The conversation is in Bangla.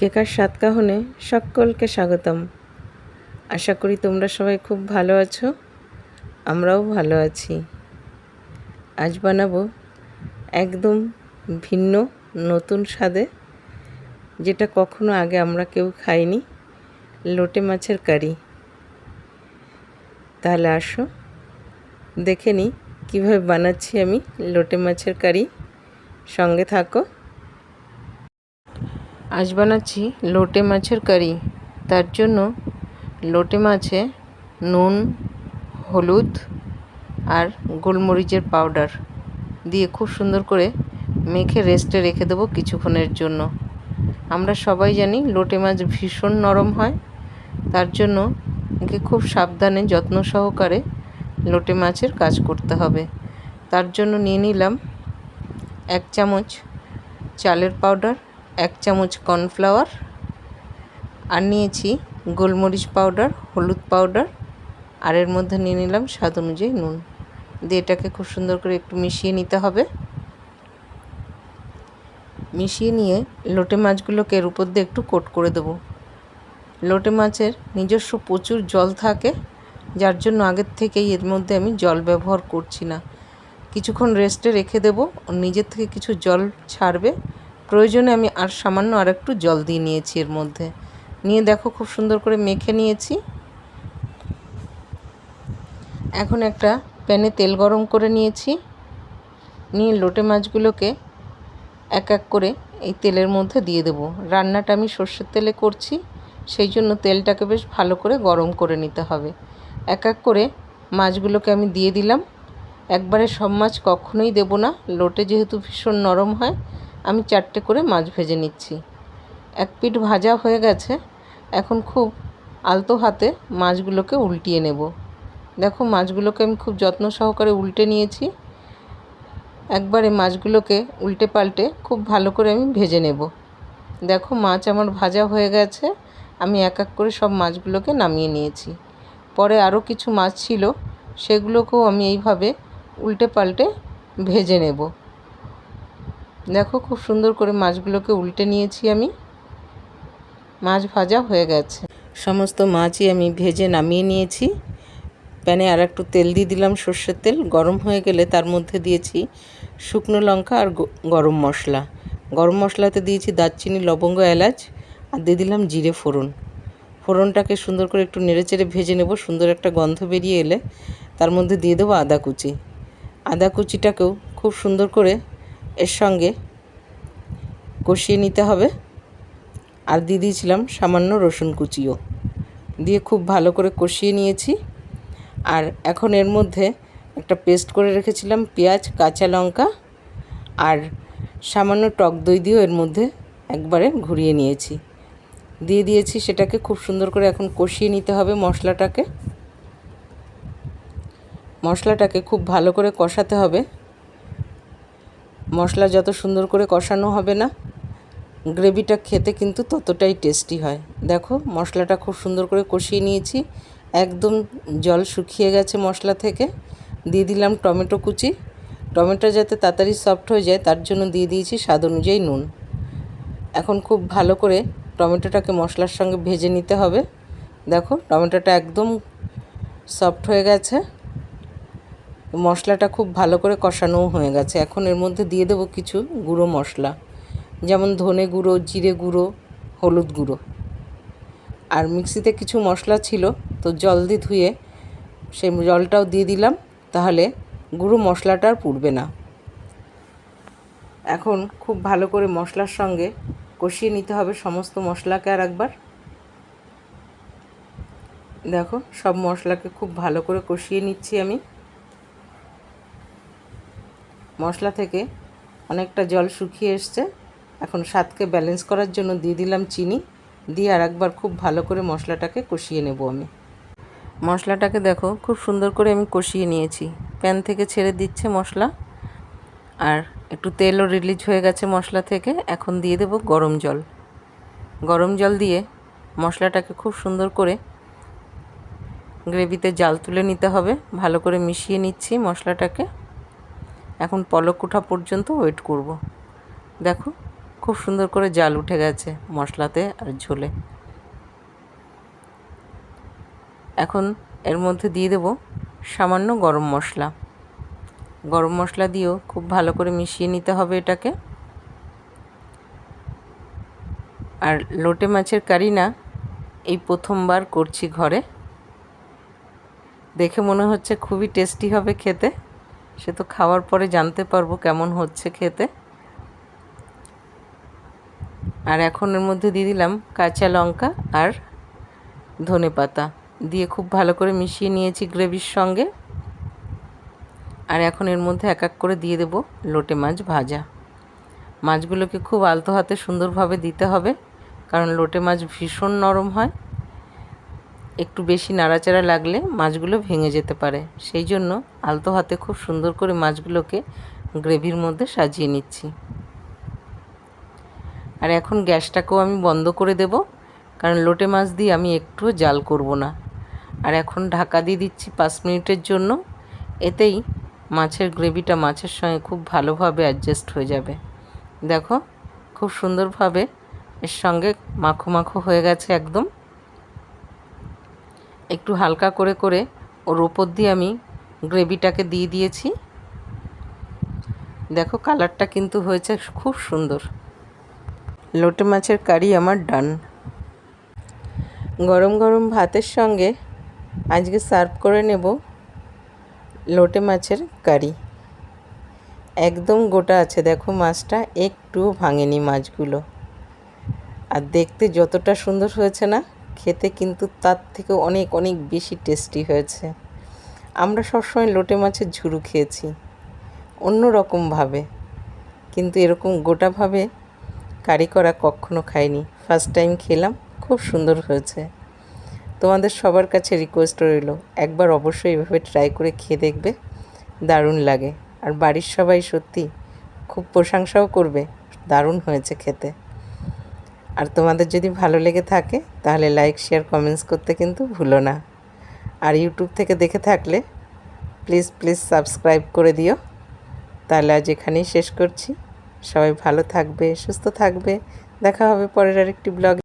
কেকার সাতকাহনে সকলকে স্বাগতম। আশা করি তোমরা সবাই খুব ভালো আছো, আমরাও ভালো আছি। আজ বানাবো একদম ভিন্ন, নতুন স্বাদে, যেটা কখনো আগে আমরা কেউ খাইনি, লোটে মাছের কারি। তাহলে আসো, দেখে নিই কীভাবে বানাচ্ছি আমি লোটে মাছের কারি। সঙ্গে থাকো। আজ বানাচ্ছি লোটে মাছের কারি। তার জন্য লোটে মাছে নুন, হলুদ আর গোলমরিচের পাউডার দিয়ে খুব সুন্দর করে মেখে রেস্টে রেখে দেবো কিছুক্ষণের জন্য। আমরা সবাই জানি লোটে মাছ ভীষণ নরম হয়। তার জন্য একে খুব সাবধানে যত্ন সহকারে লোটে মাছের কাজ করতে হবে। তার জন্য নিয়ে নিলাম এক চামচ চালের পাউডার এক চামচ কর্নফ্লাওয়ার আর নিয়েছি গোলমরিচ পাউডার, হলুদ পাউডার আর এর মধ্যে নিয়ে নিলাম স্বাদ অনুযায়ী নুন। দিয়ে এটাকে খুব সুন্দর করে একটু মিশিয়ে নিতে হবে। মিশিয়ে নিয়ে লোটে মাছগুলোকে এর উপর দিয়ে একটু কোট করে দেবো। লোটে মাছের নিজস্ব প্রচুর জল থাকে, যার জন্য আগের থেকেই এর মধ্যে আমি জল ব্যবহার করছি না। কিছুক্ষণ রেস্টে রেখে দেবো নিজের থেকে কিছু জল ছাড়বে প্রয়োজনে আমি আর সামান্য আর একটু জল দিয়ে নিয়েছি এর মধ্যে। নিয়ে দেখো খুব সুন্দর করে মেখে নিয়েছি। এখন একটা প্যানে তেল গরম করে নিয়েছি। নিয়ে লোটে মাছগুলোকে এক এক করে এই তেলের মধ্যে দিয়ে দেবো। রান্নাটা আমি সর্ষের তেলে করছি, সেই জন্য তেলটাকে বেশ ভালো করে গরম করে নিতে হবে। এক এক করে মাছগুলোকে আমি দিয়ে দিলাম। একবারে সব মাছ কখনোই দেবো না। লোটে যেহেতু ভীষণ নরম হয় আমি চারটে করে মাছ ভেজে নিচ্ছি। এক পিঠ ভাজা হয়ে গেছে, এখন খুব আলতো হাতে মাছগুলোকে উল্টিয়ে নেব। দেখো, মাছগুলোকে আমি খুব যত্ন সহকারে উল্টে নিয়েছি। একবারে মাছগুলোকে উল্টে পাল্টে খুব ভালো করে আমি ভেজে নেব। দেখো, মাছ আমার ভাজা হয়ে গেছে, আমি এক এক করে সব মাছগুলোকে নামিয়ে নিয়েছি। পরে আরও কিছু মাছ ছিল, সেগুলোকেও আমি এইভাবে উল্টে পাল্টে ভেজে নেব। দেখো খুব সুন্দর করে মাছগুলোকে উল্টে নিয়েছি আমি। মাছ ভাজা হয়ে গেছে। সমস্ত মাছই আমি ভেজে নামিয়ে নিয়েছি। প্যানে আর একটু তেল দিয়ে দিলাম সর্ষের তেল। গরম হয়ে গেলে তার মধ্যে দিয়েছি শুকনো লঙ্কা আর গরম মশলা। গরম মশলাতে দিয়েছি দারচিনি, লবঙ্গ, এলাচ আর দিয়ে দিলাম জিরে ফোড়ন। ফোড়নটাকে সুন্দর করে একটু নেড়েচেড়ে ভেজে নেব, সুন্দর একটা গন্ধ বেরিয়ে এলে তার মধ্যে দিয়ে দেবো আদা কুচি। আদা কুচিটাকেও খুব সুন্দর করে এর সঙ্গে কষিয়ে নিতে হবে। আর দিয়ে দিয়েছিলাম সামান্য রসুন কুচিও। দিয়ে খুব ভালো করে কষিয়ে নিয়েছি। আর এখন এর মধ্যে একটা পেস্ট করে রেখেছিলাম, পেঁয়াজ, কাঁচা লঙ্কা আর সামান্য টক দই দিয়েও এর মধ্যে একবারে ঘুরিয়ে নিয়েছি। দিয়ে দিয়েছি সেটাকে খুব সুন্দর করে এখন কষিয়ে নিতে হবে মশলাটাকে। মশলাটাকে খুব ভালো করে কষাতে হবে। মশলা যত সুন্দর করে কষানো হবে না, গ্রেভিটা খেতে কিন্তু ততটাই টেস্টি হয়। দেখো, মশলাটা খুব সুন্দর করে কষিয়ে নিয়েছি। একদম জল শুকিয়ে গেছে মশলা থেকে। দিয়ে দিলাম টমেটো কুচি। টমেটো যাতে তাড়াতাড়ি সফট হয়ে যায়, তার জন্য দিয়ে দিয়েছি স্বাদ অনুযায়ী নুন। এখন খুব ভালো করে টমেটোটাকে মশলার সঙ্গে ভেজে নিতে হবে। দেখো, টমেটোটা একদম সফট হয়ে গেছে। মশলাটা খুব ভালো করে কষানোও হয়ে গেছে। এখন এর মধ্যে দিয়ে দেবো কিছু গুঁড়ো মশলা। যেমন ধনে গুঁড়ো, জিরে গুঁড়ো, হলুদ গুঁড়ো। আর মিক্সিতে কিছু মশলা ছিল, তো জল দিয়ে ধুয়ে সেই জলটাও দিয়ে দিলাম, তাহলে গুঁড়ো মশলাটা আর পুড়বে না। এখন খুব ভালো করে মশলার সঙ্গে কষিয়ে নিতে হবে সমস্ত মশলাকে আর একবার। দেখো, সব মশলাকে খুব ভালো করে কষিয়ে নিচ্ছি আমি। মশলা থেকে অনেকটা জল শুকিয়ে এসছে। এখন স্বাদকে ব্যালেন্স করার জন্য দিয়ে দিলাম চিনি। দিয়ে আর একবার খুব ভালো করে মশলাটাকে কষিয়ে নেব আমি। মশলাটাকে দেখো, খুব সুন্দর করে আমি কষিয়ে নিয়েছি। প্যান থেকে ছেড়ে দিচ্ছে মশলা। আর একটু তেলও রিলিজ হয়ে গেছে মশলা থেকে। এখন দিয়ে দেব গরম জল। গরম জল দিয়ে মশলাটাকে খুব সুন্দর করে গ্রেভিতে জাল তুলে নিতে হবে। ভালো করে মিশিয়ে নিচ্ছি মশলাটাকে। এখন পলক ওঠা পর্যন্ত ওয়েট করব। দেখো, খুব খুব সুন্দর করে জাল উঠে গেছে মশলাতে আর ঝোলে। এখন এর মধ্যে দিয়ে দেব সামান্য গরম মশলা। গরম মশলা দিয়েও খুব ভালো করে মিশিয়ে নিতে হবে এটাকে। আর লোটে মাছের কারি না, এই প্রথমবার করছি ঘরে। দেখে মনে হচ্ছে খুবই টেস্টি হবে খেতে। সে তো খাওয়ার পরে জানতে পারব কেমন হচ্ছে খেতে। আর এখন এর মধ্যে দিয়ে দিলাম কাঁচা লঙ্কা আর ধনে পাতা। দিয়ে খুব ভালো করে মিশিয়ে নিয়েছি গ্রেভির সঙ্গে। আর এখন এর মধ্যে এক এক করে দিয়ে দেব লোটে মাছ ভাজা। মাছগুলোকে খুব আলতো হাতে সুন্দরভাবে দিতে হবে, কারণ লোটে মাছ ভীষণ নরম হয়। একটু বেশি নাড়াচাড়া লাগলে মাছগুলো ভেঙে যেতে পারে। সেই জন্য আলতো হাতে খুব সুন্দর করে মাছগুলোকে গ্রেভির মধ্যে সাজিয়ে নিচ্ছি। আর এখন গ্যাসটাকেও আমি বন্ধ করে দেব, কারণ লোটে মাছ দিয়ে আমি একটুও জাল করব না। আর এখন ঢাকা দিয়ে দিচ্ছি পাঁচ মিনিটের জন্য, এতেই মাছের গ্রেভিটা মাছের সঙ্গে খুব ভালোভাবে অ্যাডজাস্ট হয়ে যাবে। দেখো, খুব সুন্দরভাবে এর সঙ্গে মাখো মাখো হয়ে গেছে একদম। একটু হালকা করে করে ওর ওপর দিয়ে আমি গ্রেভিটাকে দিয়ে দিয়েছি। দেখো কালারটা কিন্তু হয়েছে খুব সুন্দর। লোটে মাছের কারি আমার ডান। গরম গরম ভাতের সঙ্গে আজকে সার্ভ করে নেব লোটে মাছের কারি। একদম গোটা আছে, দেখো মাছটা একটুও ভাঙেনি মাছগুলো। আর দেখতে যতটা সুন্দর হয়েছে না খেতে কিন্তু তার থেকে অনেক অনেক বেশি টেস্টি হয়েছে। আমরা সবসময় লোটে মাছের ঝুরু খেয়েছি অন্য রকমভাবে কিন্তু এরকম গোটাভাবে কারি করা কখনো খাইনি। ফার্স্ট টাইম খেলাম, খুব সুন্দর হয়েছে। তোমাদের সবার কাছে রিকোয়েস্ট রইল, একবার অবশ্যই এভাবে ট্রাই করে খেয়ে দেখবে, দারুণ লাগে। আর বাড়ির সবাই সত্যি খুব প্রশংসাও করবে, দারুণ হয়েছে খেতে। আর তোমাদের যদি ভালো লেগে থাকে, তাহলে লাইক শেয়ার কমেন্টস করতে কিন্তু ভুলো না। আর ইউটিউব থেকে দেখে থাকলে প্লিজ প্লিজ সাবস্ক্রাইব করে দিও। তাহলে আজ এখানেই শেষ করছি। সবাই ভালো থাকবে, সুস্থ থাকবে। দেখা হবে পরের আরেকটি ব্লগ